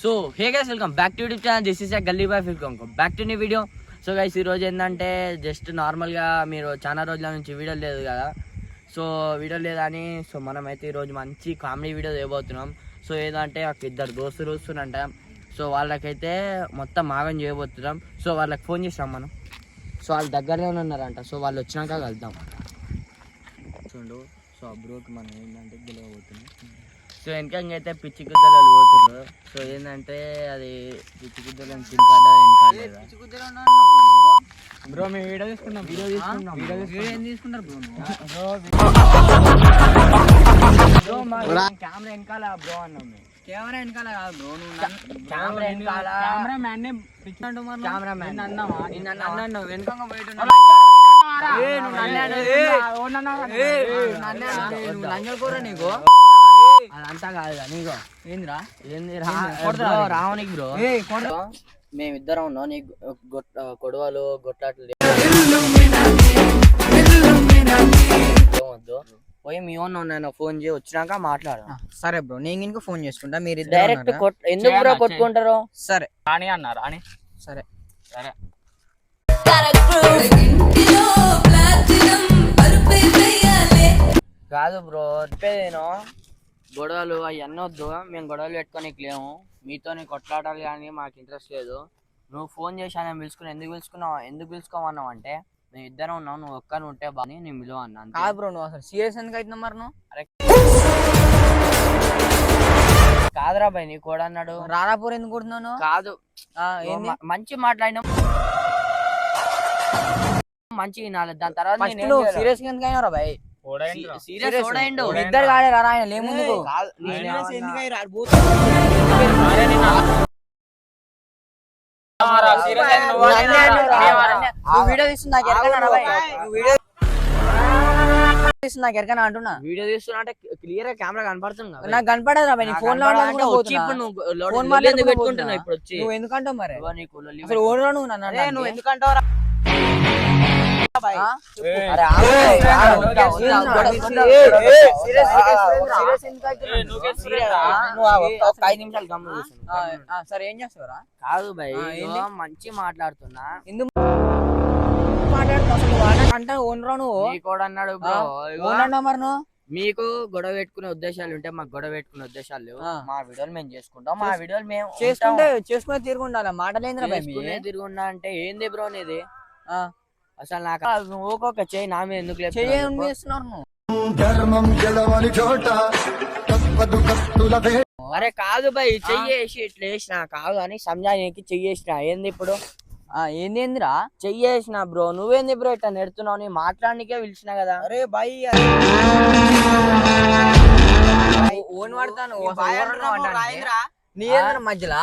So hey guys welcome back to YouTube channel this is gully boy welcome back to నీ video so guys ఈ రోజు ఏంటంటే just నార్మల్గా మీరు చాలా రోజుల నుంచి వీడియో లేదు కదా. సో వీడియో లేదని సో మనమైతే ఈరోజు మంచి కామెడీ వీడియో చేయబోతున్నాం. సో ఏదంటే ఒక ఇద్దరు దోస్తులు వస్తున్నంట సో వాళ్ళకైతే మొత్తం మాగం చేయబోతున్నాం. సో వాళ్ళకి ఫోన్ చేసాం మనం. సో వాళ్ళు దగ్గరలోనే ఉన్నారంట. సో వాళ్ళు వచ్చినాక కలుద్దాం. చూడు సో అబ్రోకి మనం ఏంటంటే గెలవబోతున్నాం. సో వెనకంగా అయితే పిచ్చి గుద్దలు వాళ్ళు పోతున్నారు సో ఏంటంటే అది పిచ్చి గుద్దలను తింటాడా వెనకాలేదా బ్రో మేము వీడియో తీసుకున్నాం వీడియో తీసుకున్నాం వీడియో ఏం తీసుకుంటారు బ్రో బ్రో మా కెమెరా వెనకాల బ్రో అన్నాం మేము కెమెరా వెనకాల కాదు బ్రో నువ్వు కెమెరా వెనకాల కెమెరా మ్యాన్ నే మరి కెమెరా మ్యాన్ అన్నావా? నిన్ను అన్నాను వెనకంగా ఏ, నువ్వు నన్నే. ఏ, కూర నీకు అదంతా కాదు నీకో. ఏందిరా? ఏంది రావనికి బ్రో? మేమిద్దరం ఉన్నాం. నీకు గొట్ట కొడవలు గొట్లాట్లు వద్దు. పోయి మీ ఓన్ నేను ఫోన్ చేసి వచ్చినాక మాట్లాడు సరే బ్రో నేను ఇంకా ఫోన్ చేసుకుంటా మీరు డైరెక్ట్ ఎందుకు బ్రో కొట్టుకుంటారు? సరే. రాణి అన్నా రాణి. సరే. సరే. కాదు బ్రో చెప్పేదేనో గొడవలు అవన్నీ వద్దు. మేము గొడవలు పెట్టుకోనికి లేము. మీతో కొట్లాడాలి కానీ మాకు ఇంట్రెస్ట్ లేదు. నువ్వు ఫోన్ చేసి ఆయన పిలుచుకుని ఎందుకు పిలుచుకున్నావు? ఎందుకు పిలుచుకోమన్నావు అంటే మేము ఇద్దరం ఉన్నాం నువ్వు ఒక్కని ఉంటే బాగా నేను పిలువ అన్నా అంతే. కాదు బ్రో నువ్వు అసలు సీరియస్ ఎందుకు అవుతున్నావు మరి నువ్వు? కాదురా బాయ్ నీ కూడా అన్నాడు. రారాపూర్ ఎందుకు కొడుతున్నావు కాదు. మంచి మాట్లాడినాం మంచి వినాలి. దాని తర్వాత నేను సీరియస్ ఎందుకు అయినారా బాయ్ సీరియస్ చూడండి మీ ఇద్దరు కాడే రా ఆయన లేముందుకు వీడియో తీస్తున్నా నాకు వీడియో ఎరకనా అంటున్నా? వీడియో తీస్తున్నా అంటే క్లియర్గా కెమెరా కనపడుతుంది కదా నాకు నీ ఫోన్లో ఇప్పుడు. నువ్వు ఫోన్. ఇప్పుడు వచ్చి? ఎందుకంటావు మరి? అసలు నువ్వు నన్ను నువ్వు serious సరే ఏం చేస్తావురా కాదు భయ్ మంచి మాట్లాడుతున్నా ఎందుకు అన్న- అంటే ఓనరా నువ్వు కూడా అన్నాడు మరి నువ్వు మీకు గొడవ పెట్టుకునే ఉద్దేశాలు ఉంటే మాకు గొడవ పెట్టుకునే ఉద్దేశాలు. మా వీడియోలు మేము చేసుకుంటాం మా వీడియోలు మేము చేసుకుంటే చేసుకునే తీరుకుండాలి మాటలేంద్రా? తిరుగుండా అంటే ఏంది బ్రో నీది ఆ, అసలు నాకు నువ్వు ఒక్కొక్క చేయి నా మీద ఎందుకు చెయ్యి? చేస్తున్నారు నువ్వు? ధర్మం గెలవని చోట తప్పదు కత్తుల వే అరే కాదు భయ్ చెయ్యేసి ఇట్లా వేసిన కాదు అని సంజానికి చెయ్యేసిన ఏంది ఇప్పుడు? ఆ, ఏంది ఏందిరా? చెయ్యేసిన బ్రో. నువ్వేంది బ్రో ఇట్లా నెడుతున్నావు? నీ మాట్లాడనికే పిలిచిన కదా. అరే బాయ్ ఓన్ వాడతాను. నీ ఏంద్రా మధ్యలో?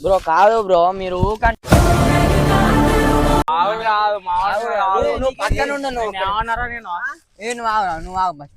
బ్రో కాదు బ్రో మీరు ఊకంటే నువ్వు పక్కన ఉండు నువ్వు ఏ, నువ్వు ఆగురా, నువ్వు ఆగు బాయ్.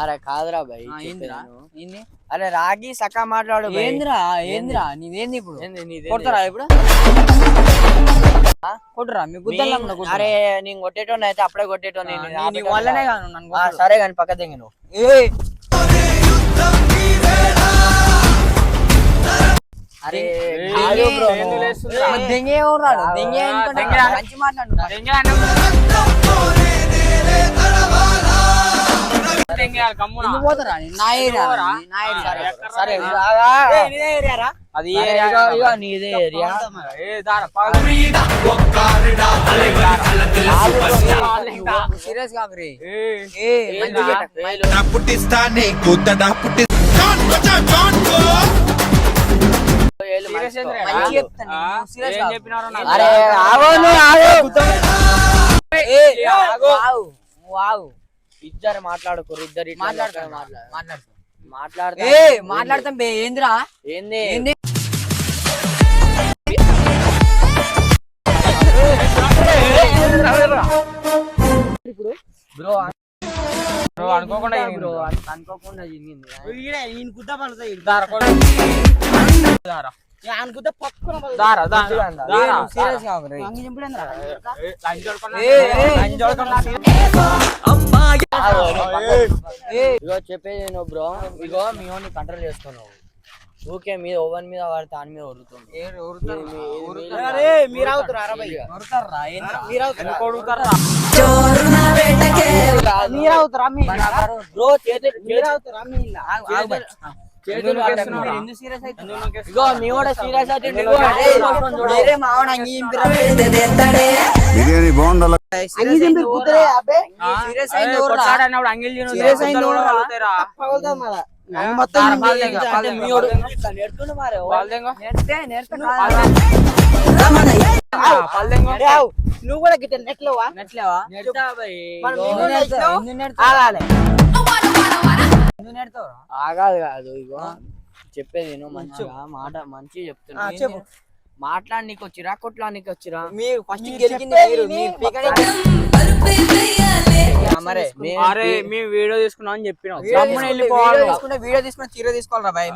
అరే కాదురా భయ్ ఏందిరా? ఏంది? అరే రాగి సక్క మాట్లాడు భయ్. ఏందిరా ఏందిరా నీదేంది ఇప్పుడు ఏంది? కొడతారా ఇప్పుడు కొట్టురా మీ గుద్దలు మీ- అరే నేను కొట్టేటోని అయితే అప్పుడే కొట్టేటోని నేను నీ ఆపేటోని వల్లనే కాదు. నన్ను ఆ. సరే కానీ పక్క దింగి నువ్వు ఏయ్, దెంగే-. మంచి మాట్లాడు రాగా. అది సరే, ఇగో, ఇగో నీదే ఏరియా సీరియస్గా రే ఏ ఏందిరా? మంచిగా వేలు. పుట్టిస్తానే కూతడా పుట్టి ఇద్దరు మాట్లాడుకోరు ఇద్దరు ఇట్లా మాట్లాడతాను మాట్లాడు మాట్లాడు మాట్లాడతా. ఏ మాట్లాడతాం బే ఏందిరా? ఏంది? ఏంది? బ్రో నువ్వు అనుకోకుండా బ్రో? దారా, కొడు. ఇగో చెప్పేది నువ్వు బ్రో. ఇగో మీ కంట్రోల్ చేసుకున్నావు. ఊకే మీద ఓవెన్ మీద పడితే అని మీద వేటకే. బ్రో చేతులు బిర్యానీ బాగుండాలి. నువ్వు కూడా గిట్ట నెట్లేవా? నెట్లేవా? నెడతా ఆగాదు కాదు ఇగో చెప్పేది మంచిగా మాట మంచిగా చెప్తున్నా. చెప్పు. మాట్లాడనీకి వచ్చిరా కొట్లానికి వచ్చిరా? మీరు ఫస్ట్ గెలిచింది మీరు అరే మేము వీడియో తీసుకున్నాం అని చెప్పినాం. వీడియో గమ్మున తీసుకుంటే వెళ్ళిపోవాలి వీడియో తీసుకుంటే వీడియో తీసుకుని తీర తీసుకోవాలరా భయ్.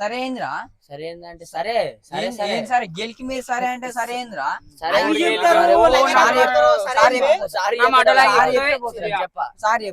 సరే ఏంద్రా? సరే ఏందంటే సరే సరే సరే సరే గెలికి మీరు సరే అంటే సరే ఏంద్రా సరే చెప్పు, సరే చెప్పు. మాట చెప్పు, సారీ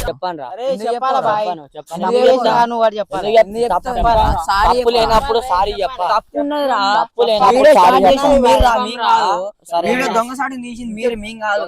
చెప్పాను చెప్పాలా బాయ్? చెప్పాను, చెప్పాను. ఎందుకు చేసినా నువ్వు వాడు చెప్పాలా? ఎందుకు చెప్- ఎందుకు తప్పు చెప్తావు? చెప్పాలా? సారీ తప్పు లేనప్పుడు సారీ చెప్ప తప్పు ఉన్నదిరా తప్పు లేనప్పుడు వీడియో సారీ స్టార్ట్ చేసింది చెప్ప. మీరు రా, మేము కాదు సరే వీడియో దొంగ సాటి తీసింది మీరు మేము కాదు